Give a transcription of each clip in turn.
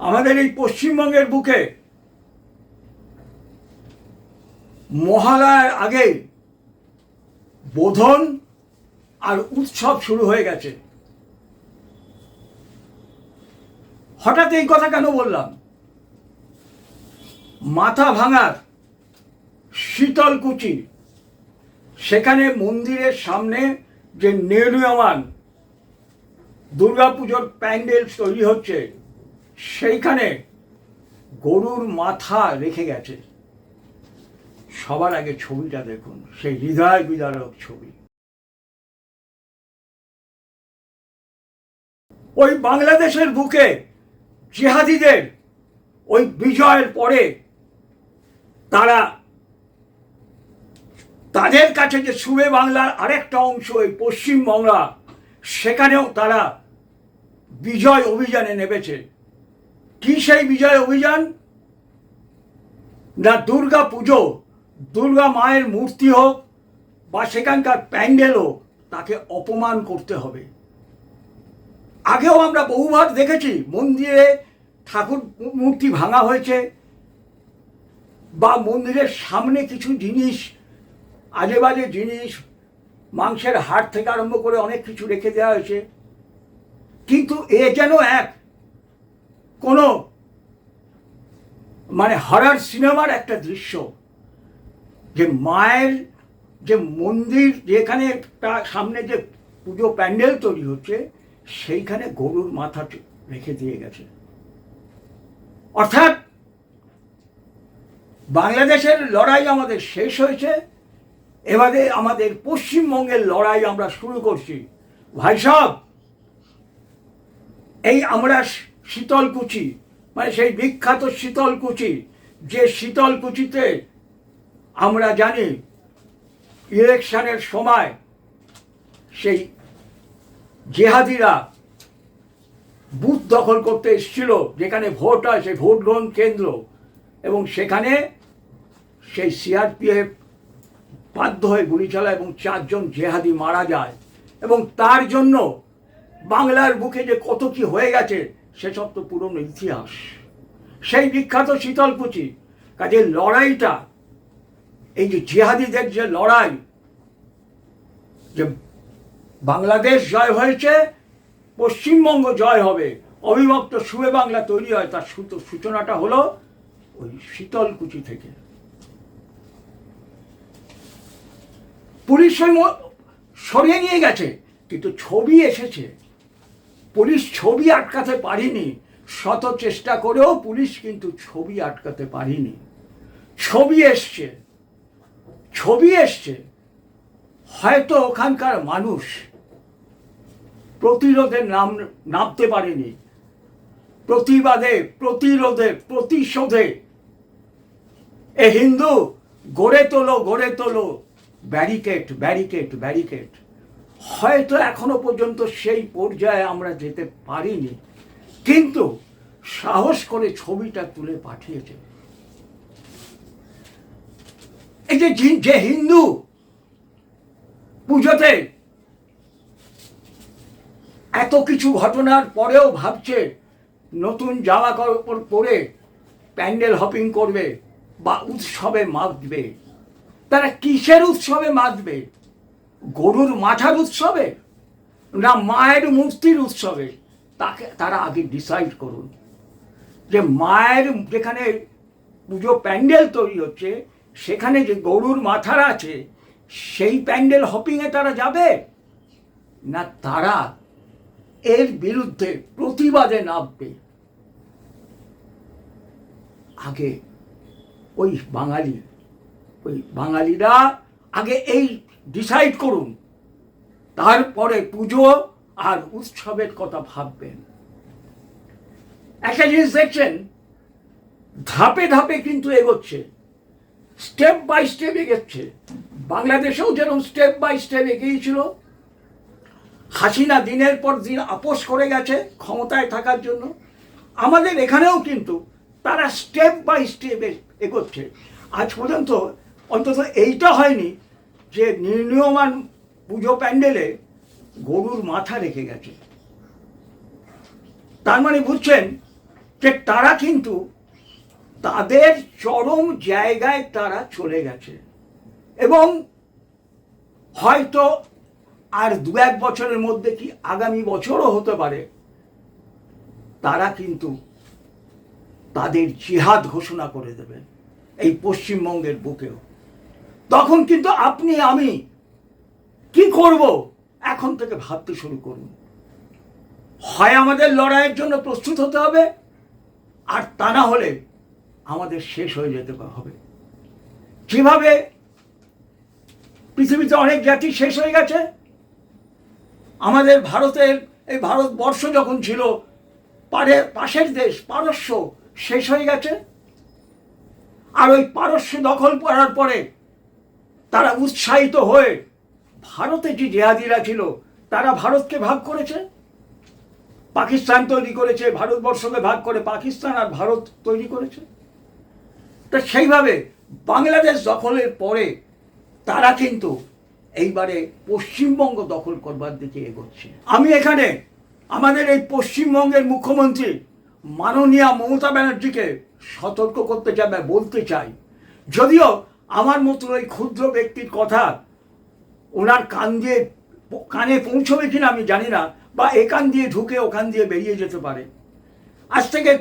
আমাদের এই পশ্চিমবঙ্গের বুকে মহালয়ার আগে বোধন আর উৎসব শুরু হয়ে গেছে। হঠাৎ এই কথা কেন বললাম? মাথা ভাঙার শীতলকুচি সেখানে মন্দিরের সামনে যে নির্মীয়মান দুর্গাপুজোর প্যান্ডেল তৈরি হচ্ছে সেইখানে গরুর মাথা রেখে গেছে। সবার আগে ছবিটা দেখুন, সেই হৃদয় বিদারক ছবি। ওই বাংলাদেশের বুকে জিহাদিদের ওই বিজয়ের পরে তারা তাদের কাছে যে সুবে বাংলার আরেকটা অংশ এই পশ্চিমবাংলা, সেখানেও তারা বিজয় অভিযানে নেমেছে। কি সেই বিজয় অভিযান? না দুর্গা পুজো, দুর্গা মায়ের মূর্তি হোক বা সেখানকার প্যান্ডেল হোক, তাকে অপমান করতে হবে। আগেও আমরা বহুবার দেখেছি, মন্দিরে ঠাকুর মূর্তি ভাঙা হয়েছে বা মন্দিরের সামনে কিছু জিনিস আজে বাজে জিনিস, মাংসের হাড় থেকে আরম্ভ করে অনেক কিছু রেখে দেওয়া হয়েছে। কিন্তু এ যেন এক কোনো মানে হরার সিনেমার একটা দৃশ্য যে মায়ের যে মন্দির যেখানে তার সামনে যে পুজো প্যান্ডেল তৈরি হচ্ছে, সেইখানে গরুর মাথা রেখে দিয়ে গেছে। অর্থাৎ বাংলাদেশের লড়াই আমাদের শেষ হয়েছে, এবারে আমাদের পশ্চিমবঙ্গের লড়াই আমরা শুরু করছি। ভাই সাহেব এই আমরা শীতলকুচি মানে সেই বিখ্যাত শীতলকুচি, যে শীতলকুচিতে আমরা জানি ইলেকশনের সময় সেই জেহাদিরা বুথ দখল করতে এসেছিল, যেখানে ভোট হয় সেই ভোট গ্রহণ কেন্দ্র। এবং সেখানে সেই সিআরপিএফ বাধ্য হয়ে গুলি চালায় এবং চারজন জেহাদি মারা যায়। এবং তার জন্য বাংলার বুকে যে কত কি হয়ে গেছে সেসব তো পুরনো ইতিহাস। সেই বিখ্যাত শীতলকুচি, কাজে লড়াইটা, এই যে জেহাদিদের যে লড়াই, যে বাংলাদেশ জয় হয়েছে, পশ্চিমবঙ্গ জয় হবে, অবিভক্ত সুবে বাংলা তৈরি হয়, তার সূচ- সূচনাটা হলো ওই শীতলকুচি থেকে। পুলিশ সরিয়ে নিয়ে গেছে, কিন্তু ছবি এসেছে। পুলিশ ছবি আটকাতে পারেনি। শত চেষ্টা করেও পুলিশ কিন্তু ছবি আটকাতে পারেনি। ছবি এসছে। ছবি এসছে। হয়তো ওখানকার মানুষ প্রতিরোধে নাম, নামতে পারেনি। প্রতিবাদে, প্রতিরোধে, প্রতিশোধে এ হিন্দু গড়ে তোলো গড়ে তোলো। Barricade barricade barricade. হয়তো এখনও পর্যন্ত সেই পর্যায়ে আমরা যেতে পারিনি, কিন্তু সাহস করে ছবিটা তুলে পাঠিয়েছে। এই যে যে হিন্দু পুজোতে এত কিছু ঘটনার পরেও ভাবছে, নতুন জামা কাপড় পরে প্যান্ডেল হপিং করবে বা উৎসবে মাতবে। তারা কিসের উৎসবে মাতবে? গরুর মাথার উৎসবে না মায়ের মূর্তির উৎসবে, তাকে, তারা আগে ডিসাইড করুন। যে মায়ের যেখানে পুজো প্যান্ডেল তৈরি হচ্ছে, সেখানে যে গরুর মাথার আছে, সেই প্যান্ডেল হপিংয়ে তারা যাবে? না তারা এর বিরুদ্ধে প্রতিবাদে নামবে? আগে ওই বাঙালি, ওই বাঙালিরা আগে এই ডিসাইড করুন। তারপরে পুজো আর উৎসবের কথা ভাববেন। একটা জিনিস দেখছেন, ধাপে ধাপে কিন্তু এগোচ্ছে স্টেপ বাই স্টেপ এগোচ্ছে। বাংলাদেশেও যেরকম স্টেপ বাই স্টেপ এগিয়েছিল, হাসিনা দিনের পর দিন আপোষ করে গেছে ক্ষমতায় থাকার জন্য। আমাদের এখানেও কিন্তু তারা স্টেপ বাই স্টেপ এগোচ্ছে। আজ পর্যন্ত অন্তত এইটা হয়নি যে নির্ণীয়মান পুজো প্যান্ডেলে গরুর মাথা রেখে গেছে। তার মানে বুঝছেন যে তারা কিন্তু তাদের চরম জায়গায় তারা চলে গেছে। এবং হয়তো আর দু এক বছরের মধ্যে কি আগামী বছরও হতে পারে, তারা কিন্তু তাদের জিহাদ ঘোষণা করে দেবে এই পশ্চিমবঙ্গের বুকেও। তখন কিন্তু আপনি, আমি কি করব? এখন থেকে ভাবতে শুরু করুন। হয় আমাদের লড়াইয়ের জন্য প্রস্তুত হতে হবে, আর তা না হলে আমাদের শেষ হয়ে যেতে হবে। যেভাবে পৃথিবীতে অনেক জাতি শেষ হয়ে গেছে। আমাদের ভারতের, এই ভারতবর্ষ যখন ছিল, পারে, পাশের দেশ, পারস্য, শেষ হয়ে গেছে। আর ওই পারস্য দখল করার পরে তারা উৎসাহিত হয়ে ভারতে যে জেহাদিরা ছিল, তারা ভারতকে ভাগ করেছে? পাকিস্তান তৈরি করেছে ভারতবর্ষকে ভাগ করে পাকিস্তান আর ভারত তৈরি করেছে? তা সেইভাবে বাংলাদেশ দখলের পরে তারা কিন্তু এইবারে পশ্চিমবঙ্গ দখল করবার দিকে এগোচ্ছে। আমি এখানে আমাদের এই পশ্চিমবঙ্গের মুখ্যমন্ত্রী মাননীয়া মমতা ব্যানার্জিকে সতর্ক করতে চাই বলতে চাই। যদিও আমার মতো ওই ক্ষুদ্র ব্যক্তির কথা ওনার কান দিয়ে কানে পৌঁছবে কিনা আমি জানি না, বা এখান দিয়ে ঢুকে ওখান দিয়ে বেরিয়ে যেতে পারে। আজ থেকে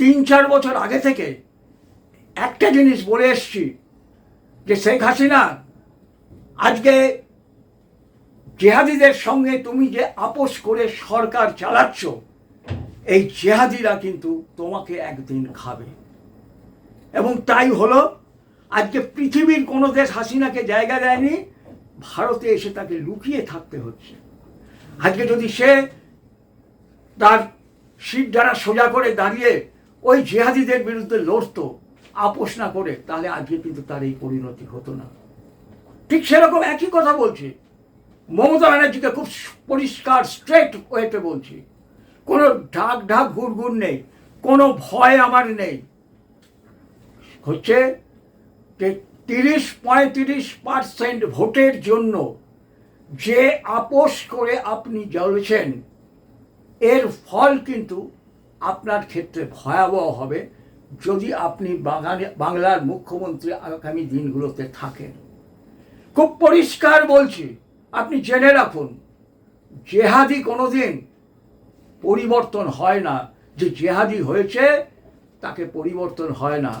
তিন চার বছর আগে থেকে একটা জিনিস বলে এসছি, যে শেখ হাসিনা আজকে জেহাদিদের সঙ্গে তুমি যে আপোষ করে সরকার চালাচ্ছ, এই জেহাদিরা কিন্তু তোমাকে একদিন খাবে। এবং তাই হলো আজকে পৃথিবীর কোনো দেশ হাসিনাকে জায়গা দেয়নি, ভারতে এসে তাকে লুকিয়ে থাকতে হচ্ছে। আজকে যদি সে তার সিট যারা সোজা করে দাঁড়িয়ে ওই জেহাদিদের বিরুদ্ধে লড়তো, আপোষ না করে, তাহলে আজকে কিন্তু তার এই পরিণতি হতো না। ঠিক সেরকম একই কথা বলছি। মমতা ব্যানার্জিকে খুব পরিষ্কার স্ট্রেট ওয়েতে বলছি। কোনো ঢাক ঢাক গুড় নেই, কোনো ভয় আমার নেই। হচ্ছে তিরিশ পঁয়ত্রিশ পার্সেন্ট ভোটের জন্য যে আপোষ করে আপনি জ্বলছেন, এর ফল কিন্তু আপনার ক্ষেত্রে ভয়াবহ হবে যদি আপনি বাঙালি, বাংলার মুখ্যমন্ত্রী আগামী দিনগুলোতে থাকেন। খুব পরিষ্কার বলছি, আপনি জেনে রাখুন, জেহাদি কোনোদিন পরিবর্তন হয় না। যে জেহাদি হয়েছে, তাকে পরিবর্তন হয় না।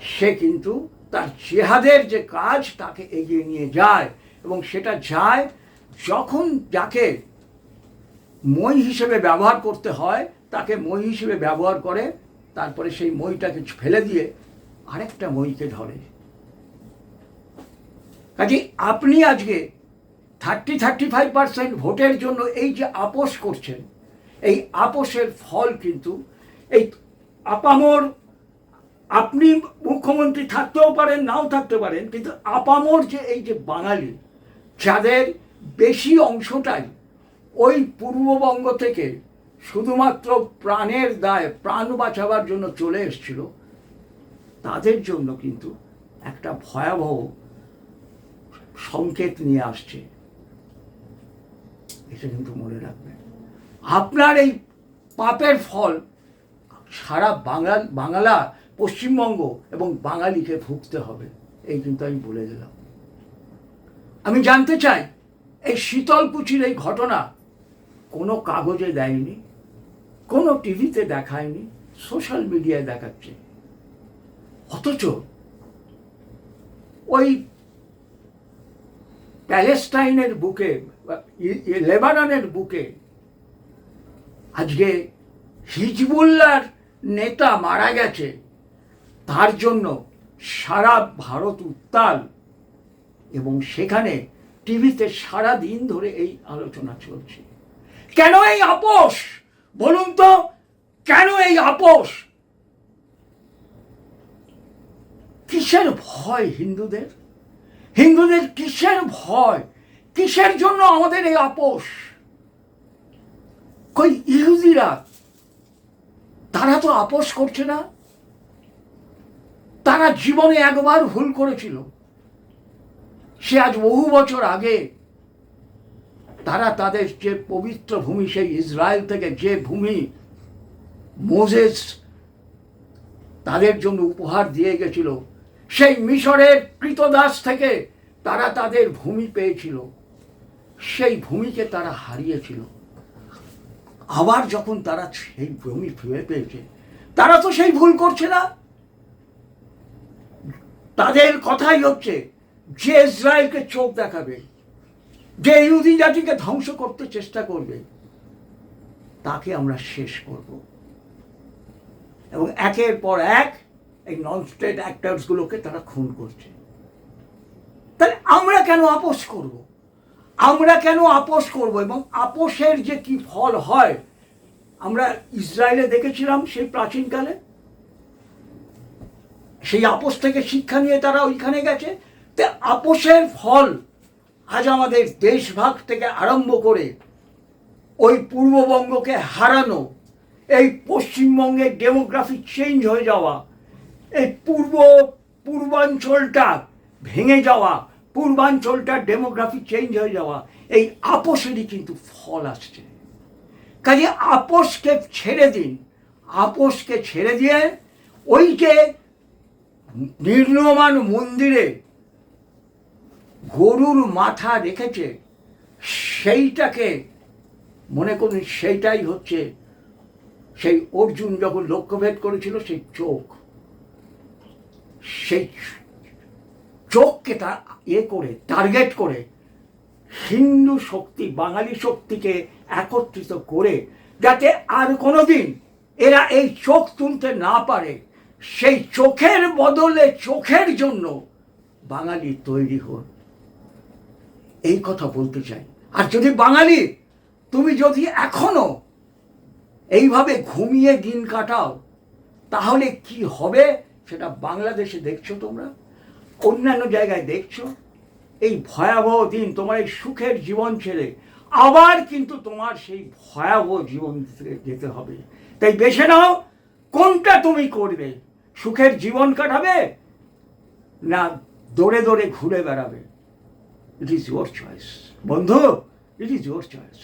সে কিন্তু তার জেহাদের যে কাজ তাকে এগিয়ে নিয়ে যায় এবং সেটা যায় যখন যাকে মই হিসেবে ব্যবহার করতে হয়, তাকে মই হিসেবে ব্যবহার করে, তারপরে সেই মইটাকে ফেলে দিয়ে আরেকটা মইকে ধরে। কাজে আপনি আজকে থার্টি থার্টি ফাইভ পার্সেন্ট ভোটের জন্য এই যে আপোষ করছেন, এই আপোষের ফল কিন্তু এই আপামর আপনি মুখ্যমন্ত্রী থাকতেও পারেন, নাও থাকতে পারেন, কিন্তু আপামর যে এই যে বাঙালি, যাদের বেশি অংশটাই ওই পূর্ববঙ্গ থেকে শুধুমাত্র প্রাণের দায়, প্রাণ বাঁচাবার জন্য চলে এসছিল, তাদের জন্য কিন্তু একটা ভয়াবহ সংকেত নিয়ে আসছে। এটা কিন্তু মনে রাখবেন। আপনার এই পাপের ফল সারা বাংলা বাংলা পশ্চিমবঙ্গ এবং বাঙালিকে ভুগতে হবে, এই কিন্তু আমি বলে দিলাম। আমি জানতে চাই, এই শীতলকুচির এই ঘটনা কোনো কাগজে দেয়নি, কোনো টিভিতে দেখায়নি, সোশ্যাল মিডিয়ায় দেখাচ্ছে। অথচ ওই প্যালেস্টাইনের বুকে লেবাননের বুকে আজকে হিজবুল্লার নেতা মারা গেছে। তার জন্য সারা ভারত উত্তাল। এবং সেখানে টিভিতে সারা দিন ধরে এই আলোচনা চলছে। কেন এই আপোষ? বলুন তো, কেন এই আপোষ? কিসের ভয় হিন্দুদের? হিন্দুদের কিসের ভয়? কিসের জন্য আমাদের এই আপোষ? কই ইহুদিরা? তারা তো আপোষ করছে না। তারা জীবনে একবার ভুল করেছিল। সে আজ বহু বছর আগে তারা তাদের যে পবিত্র ভূমি, সেই ইসরায়েল থেকে যে ভূমি মোজেস তাদের জন্য উপহার দিয়ে গেছিল, সেই মিশরের কৃতদাস থেকে তারা তাদের ভূমি পেয়েছিল। সেই ভূমিকে তারা হারিয়েছিল। আবার যখন তারা সেই ভূমি ফিরে পেয়েছে, তারা তো সেই ভুল করছে না। তাদের কথাই হচ্ছে, যে ইসরায়েলকে চোখ দেখাবে, যে ইহুদি জাতিকে ধ্বংস করতে চেষ্টা করবে, তাকে আমরা শেষ করব। এবং একের পর এক এই নন স্টেট অ্যাক্টার্সগুলোকে তারা খুন করছে। তাহলে আমরা কেন আপোষ করব? আমরা কেন আপোষ করব? এবং আপোষের যে কি ফল হয়, আমরা ইসরায়েলে দেখেছিলাম সেই প্রাচীনকালে। সেই আপোষ থেকে শিক্ষা নিয়ে তারা ওইখানে গেছে। তে আপোষের ফল আজ আমাদের দেশভাগ থেকে আরম্ভ করে ওই পূর্ববঙ্গকে হারানো, এই পশ্চিমবঙ্গের ডেমোগ্রাফি চেঞ্জ হয়ে যাওয়া, এই পূর্ব পূর্বাঞ্চলটা ভেঙে যাওয়া পূর্বাঞ্চলটা ডেমোগ্রাফি চেঞ্জ হয়ে যাওয়া, এই আপোষেরই কিন্তু ফল আসছে। কাজে আপোষকে ছেড়ে দিন, আপোষকে ছেড়ে দিয়ে ওই যে নির্ণমান মন্দিরে গরুর মাথা রেখেছে, সেইটাকে মনে করুন সেইটাই হচ্ছে সেই অর্জুন যখন লক্ষ্যভেদ করেছিল সেই চোখ। সেই চোখকে তা ইয়ে করে টার্গেট করে, হিন্দু শক্তি, বাঙালি শক্তিকে একত্রিত করে, যাতে আর কোনোদিন এরা এই চোখ তুলতে না পারে। সেই চোখের বদলে চোখের জন্য বাঙালি তৈরি হন। এই কথা বলতে চাই। আর যদি বাঙালি, তুমি যদি এখনও এইভাবে ঘুমিয়ে দিন কাটাও, তাহলে কি হবে সেটা বাংলাদেশে দেখছ তোমরা? অন্যান্য জায়গায় দেখছ? এই ভয়াবহ দিন তোমার এই সুখের জীবন ছেড়ে আবার কিন্তু তোমার সেই ভয়াবহ জীবন যেতে হবে। তাই বেছে নাও কোনটা তুমি করবে। সুখের জীবন কাটাবে না দৌড়ে দৌড়ে ঘুরে বেড়াবে? ইট ইজ ইউর চয়েস বন্ধু ইট ইজ ইউর চয়েস